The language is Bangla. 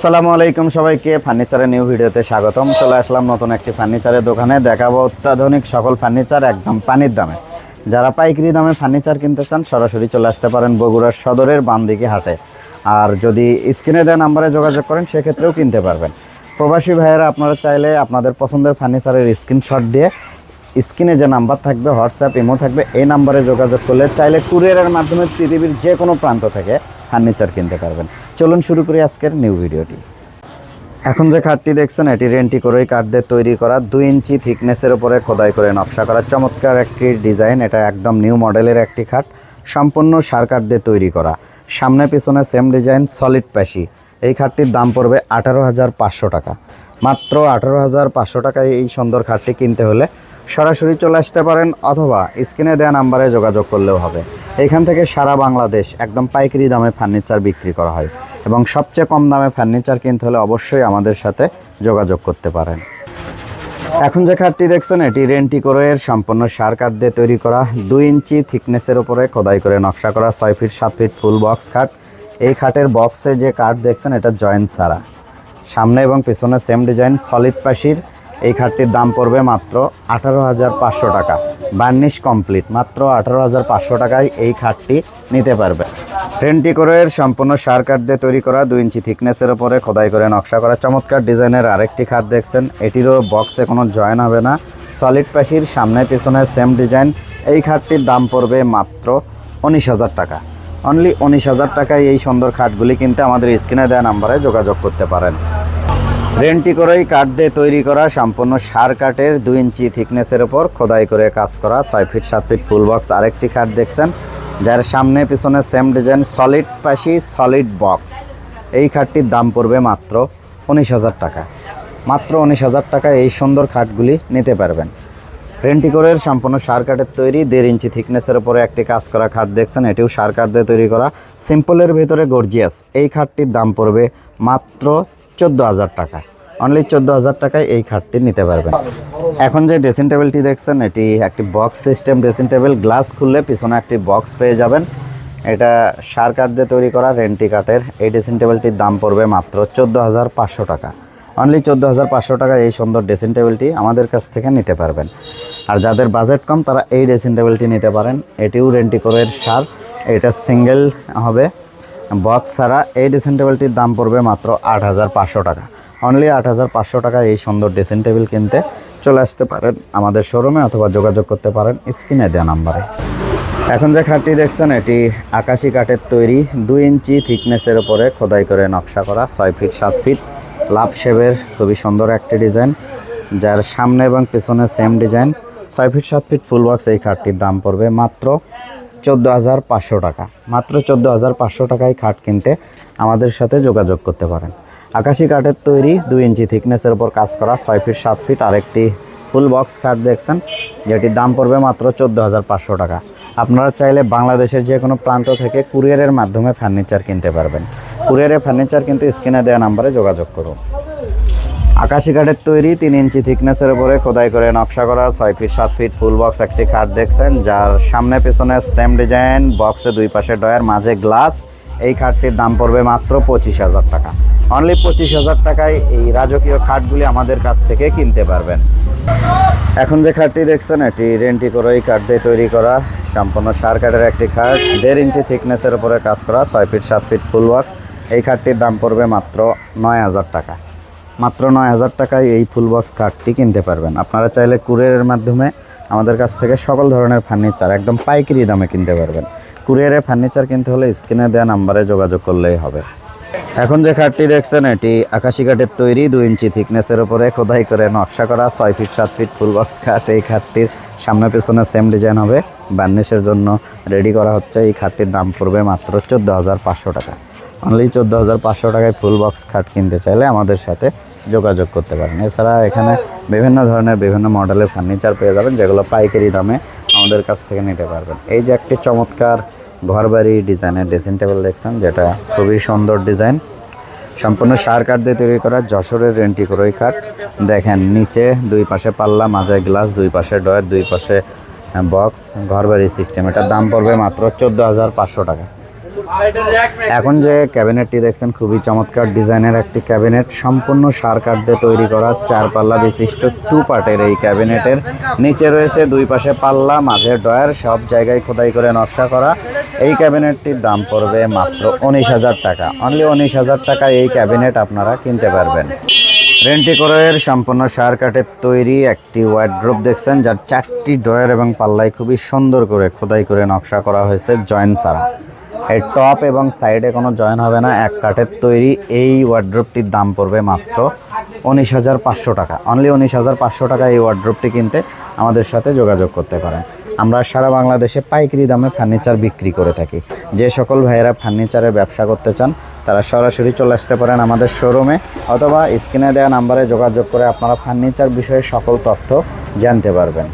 আসসালামু আলাইকুম সবাইকে ফার্নিচারের নিউ ভিডিওতে স্বাগতম। চলে আসলাম নতুন একটি ফার্নিচারের দোকানে। দেখাবো অত্যাধুনিক সকল ফার্নিচার একদম পানির দামে। যারা পাইকারি দামে ফার্নিচার কিনতে চান, সরাসরি চলে আসতে পারেন বগুড়ার সদরের বামদিকে হাটে। আর যদি স্ক্রিনে দেওয়া নাম্বারে যোগাযোগ করেন, সেক্ষেত্রেও কিনতে পারবেন। প্রবাসী ভাইয়েরা, আপনারা চাইলে আপনাদের পছন্দের ফার্নিচারের স্ক্রিনশট দিয়ে স্ক্রিনে যে নাম্বার থাকবে, হোয়াটসঅ্যাপ, ইমো থাকবে, এই নাম্বারে যোগাযোগ করলে চাইলে কুরিয়ারের মাধ্যমে পৃথিবীর যে কোনো প্রান্ত থেকে ফার্নিচার কিনতে পারবেন। চলুন শুরু করি আজকের নিউ ভিডিওটি এখন যে খাটটি দেখছেন, এটি রেন্টি করেই কাঠ দিয়ে তৈরি করা দুই ইঞ্চি থিকনেসের উপরে খোদাই করে নকশা করা। চমৎকার একটি ডিজাইন এটা একদম নিউ মডেলের একটি খাট। সম্পূর্ণ সার কাঠ দিয়ে তৈরি করা। সামনে পিছনে সেম ডিজাইন সলিড প্যাশি এই খাটটির দাম পড়বে আঠারো হাজার পাঁচশো টাকা। মাত্র আঠারো হাজার পাঁচশো টাকায় এই সুন্দর খাটটি কিনতে হলে সরাসরি চলে আসতে পারেন অথবা স্ক্রিনে দেওয়া নাম্বারে যোগাযোগ করলেও হবে। এখান থেকে সারা বাংলাদেশ একদম পাইকারি দামে ফার্নিচার বিক্রি করা হয় এবং সবচেয়ে কম দামে ফার্নিচার কিনতে হলে অবশ্যই আমাদের সাথে যোগাযোগ করতে পারেন। এখন যে খাটটি দেখছেন, এটি রেন্টি করে সম্পূর্ণ সার কাঠ দিয়ে তৈরি করা দুই ইঞ্চি থিকনেসের উপরে খোদাই করে নকশা করা ছয় ফিট, সাত ফিট ফুল বক্স খাট। এই খাটের বক্সে যে কাঠ দেখছেন, এটা জয়েন্ট ছাড়া। সামনে এবং পেছনে সেম ডিজাইন, সলিড পাশির এই খাটটির দাম পড়বে মাত্র আঠারো হাজার পাঁচশো টাকা। বার্নিশ কমপ্লিট, মাত্র আঠারো হাজার পাঁচশো টাকায় এই খাটটি নিতে পারবে। ট্রেনটি করে সম্পূর্ণ সার কাঠ দিয়ে তৈরি করা, দুই ইঞ্চি থিকনেসের ওপরে খোদাই করে নকশা করা। চমৎকার ডিজাইনের আরেকটি খাট দেখছেন, এটিরও বক্সে কোনো জয়েন হবে না। সলিড পাশির সামনে পেছনে সেম ডিজাইন, এই খাটটির দাম পড়বে মাত্র উনিশ হাজার টাকা। অনলি উনিশ হাজার টাকায় এই সুন্দর খাটগুলি কিনতে আমাদের স্ক্রিনে দেওয়া নাম্বারে যোগাযোগ করতে পারেন। রেন্টি করেই কাঠ দিয়ে তৈরি করা সম্পূর্ণ সার কাঠের দুই ইঞ্চি থিকনেসের ওপর খোদাই করে কাজ করা ছয় ফিট, সাত ফিট ফুল বক্স আরেকটি খাট দেখছেন, যার সামনে পিছনে সেম ডিজাইন সলিড পাশি সলিড বক্স। এই খাটটির দাম পড়বে মাত্র উনিশ হাজার টাকা। মাত্র উনিশ হাজার টাকায় এই সুন্দর খাটগুলি নিতে পারবেন। রেন্টিকোরের সম্পূর্ণ সার কাঠের তৈরি, দেড় ইঞ্চি থিকনেসের উপরে একটি কাজ করা খাট দেখছেন, এটিও সার কাঠ দিয়ে তৈরি করা। সিম্পলের ভিতরে গর্জিয়াস, এই খাটটির দাম পড়বে মাত্র চোদ্দ হাজার টাকা। অনলি চোদ্দ হাজার টাকায় এই খাটটি নিতে পারবেন। এখন যে ড্রেসিং টেবিলটি দেখছেন, এটি একটি box system dressing table glass খুললে পিছনে একটি বক্স পেয়ে যাবেন। এটা সার কাঠ দিয়ে তৈরি করা রেন্টি কাঠের। এই ড্রেসিং টেবিলটির দাম পড়বে মাত্র চোদ্দ হাজার পাঁচশো টাকা। অনলি চোদ্দ হাজার পাঁচশো টাকা এই সুন্দর ড্রেসিং টেবিলটি আমাদের কাছ থেকে নিতে পারবেন। আর যাদের বাজেট কম, তারা এই ড্রেসিং টেবিলটি নিতে পারেন। এটিও রেন্টি করে সার। এটা সিঙ্গেল হবে। বক্স ছাড়া এই ড্রেসিং টেবিলটির দাম পড়বে মাত্র আট হাজার পাঁচশো টাকা। অনলি আট হাজার পাঁচশো টাকা এই সুন্দর ড্রেসিং টেবিল কিনতে চলে আসতে পারেন আমাদের শোরুমে অথবা যোগাযোগ করতে পারেন স্ক্রিনে দেওয়া নাম্বারে। এখন যে খাটটি দেখছেন, এটি আকাশি কাঠের তৈরি দুই ইঞ্চি থিকনেসের উপরে খোদাই করে নকশা করা, ছয় ফিট সাত ফিট লাভ শেপের খুবই সুন্দর একটি ডিজাইন যার সামনে এবং পেছনে সেম ডিজাইন ছয় ফিট সাত ফিট ফুল বক্স এই খাটটির দাম পড়বে মাত্র চোদ্দ হাজার পাঁচশো টাকা। মাত্র চোদ্দ হাজার পাঁচশো টাকায় খাট কিনতে আমাদের সাথে যোগাযোগ করতে পারেন। আকাশি কাঠের তৈরি দুই ইঞ্চি থিকনেসের উপর কাজ করা ছয় ফিট, সাত ফিট আরেকটি ফুল বক্স কাঠ দেখছেন, যেটির দাম পড়বে মাত্র চোদ্দ হাজার পাঁচশো টাকা। আপনারা চাইলে বাংলাদেশের যে কোনো প্রান্ত থেকে কুরিয়ারের মাধ্যমে ফার্নিচার কিনতে পারবেন। কুরিয়ারে ফার্নিচার কিন্তু স্ক্রিনে দেওয়া নাম্বারে যোগাযোগ করুন। আকাশি কাঠের তৈরি, তিন ইঞ্চি থিকনেসের উপরে খোদাই করে নকশা করা, ছয় ফিট সাত ফিট ফুল বক্স একটি খাট দেখছেন, যার সামনে পেছনে সেম ডিজাইন বক্সে দুই পাশে ডয়ার মাঝে গ্লাস এই খাটটির দাম পড়বে মাত্র পঁচিশ হাজার টাকা। অনলি পঁচিশ হাজার টাকায় এই রাজকীয় খাটগুলি আমাদের কাছ থেকে কিনতে পারবেন। এখন যে খাটটি দেখছেন, এটি রেন্টি করে এই কাঠ দিয়ে তৈরি করা। সম্পূর্ণ সার কাঠের একটি খাট, দেড় ইঞ্চি থিকনেসের উপরে কাজ করা, ছয় ফিট সাত ফিট ফুল বক্স এই খাটটির দাম পড়বে মাত্র নয় হাজার টাকা। মাত্র নয় হাজার টাকায় এই ফুল বক্স কাঠটি কিনতে পারবেন। আপনারা চাইলে কুরিয়ারের মাধ্যমে আমাদের কাছ থেকে সকল ধরনের ফার্নিচার একদম পাইকারি দামে কিনতে পারবেন। কুরিয়ারে ফার্নিচার কিনতে হলে স্ক্রিনে দেওয়া নাম্বারে যোগাযোগ করলেই হবে। এখন যে খাটটি দেখছেন, এটি আকাশি কাঠের তৈরি, দুই ইঞ্চি থিকনেসের ওপরে খোদাই করে নকশা করা, ছয় ফিট সাত ফিট ফুল বক্স খাট এই খাটটির সামনে পেছনে সেম ডিজাইন হবে। বার্নিশের জন্য রেডি করা হচ্ছে। এই খাটটির দাম পড়বে মাত্র চোদ্দ হাজার পাঁচশো টাকা। অনলি চোদ্দ হাজার পাঁচশো টাকায় ফুল বক্স খাট কিনতে চাইলে আমাদের সাথে যোগাযোগ করতে পারেন। এছাড়া এখানে বিভিন্ন ধরনের বিভিন্ন মডেলের ফার্নিচার পেয়ে যাবেন, যেগুলো পাইকারি দামে আমাদের কাছ থেকে নিতে পারবেন। এই যে একটি চমৎকার ঘরবাড়ি ডিজাইনের ড্রেসিং টেবিল দেখছেন, যেটা খুবই সুন্দর ডিজাইন। সম্পূর্ণ সার কাঠ দিয়ে তৈরি করা যশোরের রেন্টি করই কাঠ। দেখেন, নিচে দুই পাশে পাল্লা, মাঝে গ্লাস, দুই পাশে ডয়ার দুই পাশে বক্স ঘরবাড়ি সিস্টেম এটার দাম পড়বে মাত্র চোদ্দ হাজার পাঁচশো টাকা। এখন যে ক্যাবিনেটটি দেখছেন, খুবই চমৎকার ডিজাইনের একটি ক্যাবিনেট। সম্পূর্ণ সার কাঠ দিয়ে তৈরি করা চার পাল্লা বিশিষ্ট টু পার্টের এই ক্যাবিনেটের। নিচে রয়েছে দুই পাশে পাল্লা, মাঝে ডয়ার সব জায়গায় খোদাই করে নকশা করা। এই ক্যাবিনেটটির দাম পড়বে মাত্র উনিশ হাজার টাকা। অনলি উনিশ হাজার টাকায় এই ক্যাবিনেট আপনারা কিনতে পারবেন। রেন্টিকোরের সম্পূর্ণ সার কাঠের তৈরি একটি ওয়ার্ড্রোপ দেখছেন, যার চারটি ডয়ার এবং পাল্লায় খুবই সুন্দর করে খোদাই করে নকশা করা হয়েছে জয়েন্ট ছাড়া। এর টপ এবং সাইডে কোনো জয়েন হবে না, এক কাঠের তৈরি, এই ওয়ার্ড্রোপটির দাম পড়বে মাত্র উনিশ হাজার পাঁচশো টাকা। অনলি উনিশ হাজার পাঁচশো টাকা এই ওয়ার্ড্রোপটি কিনতে আমাদের সাথে যোগাযোগ করতে পারেন। আমরা সারা বাংলাদেশে পাইকারি দামে ফার্নিচার বিক্রি করে থাকি। যে সকল ভাইয়েরা ফার্নিচারের ব্যবসা করতে চান, তারা সরাসরি চলে আসতে পারেন আমাদের শোরুমে অথবা স্ক্রিনে দেওয়া নাম্বারে যোগাযোগ করে আপনারা ফার্নিচার বিষয়ে সকল তথ্য জানতে পারবেন।